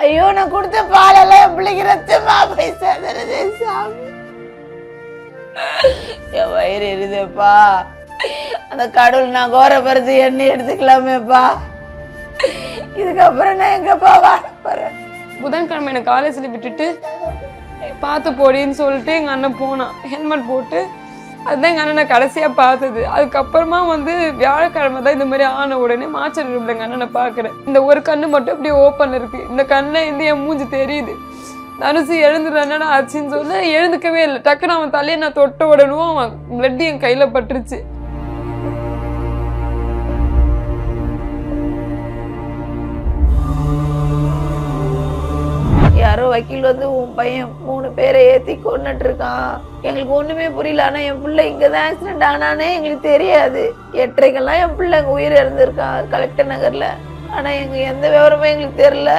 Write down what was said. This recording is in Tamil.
ஐயோ நான் கொடுத்த பாலெல்லாம் என் பிள்ளைக்கு ரத்தமா போய் சேர்ந்துருது சாமி. என் வயிறு எரிதேப்பா அந்த கடவுள் நான் கோரப்படுறது எண்ணெய் எடுத்துக்கலாமேப்பா. இதுக்கப்புறம் நான் எங்கப்பா வாழ போறேன்? புதன்கிழமை என்னை காலேஜில் விட்டுட்டு பார்த்து போடின்னு சொல்லிட்டு எங்கள் அண்ணன் போனான். ஹெல்மெட் போட்டு அதுதான் எங்கள் அண்ணனை கடைசியாக பார்த்தது. அதுக்கப்புறமா வந்து வியாழக்கிழமை தான் இந்த மாதிரி ஆன உடனே மாச்சல் ரூமில் எங்கள் அண்ணனை பார்க்குறேன். இந்த ஒரு கண்ணு மட்டும் இப்படி ஓப்பன் இருக்குது இந்த கண்ணில் இருந்து என் மூஞ்சி தெரியுது. தனுசு எழுந்துடுற என்னடா ஆச்சுன்னு சொல்ல எழுந்துக்கவே இல்லை. டக்குன்னு அவன் தலையை நான் தொட்ட உடனும் அவன் பிளட் என் கையில் பட்டுருச்சு. யாரோ வக்கீல் வந்து உன் பையன் மூணு பேரை ஏத்தி கொண்டுட்டு இருக்கான் எங்களுக்கு ஒண்ணுமே புரியல. ஆனா என் பிள்ளை இங்கதான் ஆக்சிடென்ட் ஆனானே எங்களுக்கு தெரியாது. எட்டரைக்கெல்லாம் என் பிள்ளை எங்கள் உயிர் இறந்துருக்கான் கலெக்டர் நகர்ல. ஆனா எங்க எந்த விவரமும் எங்களுக்கு தெரியல.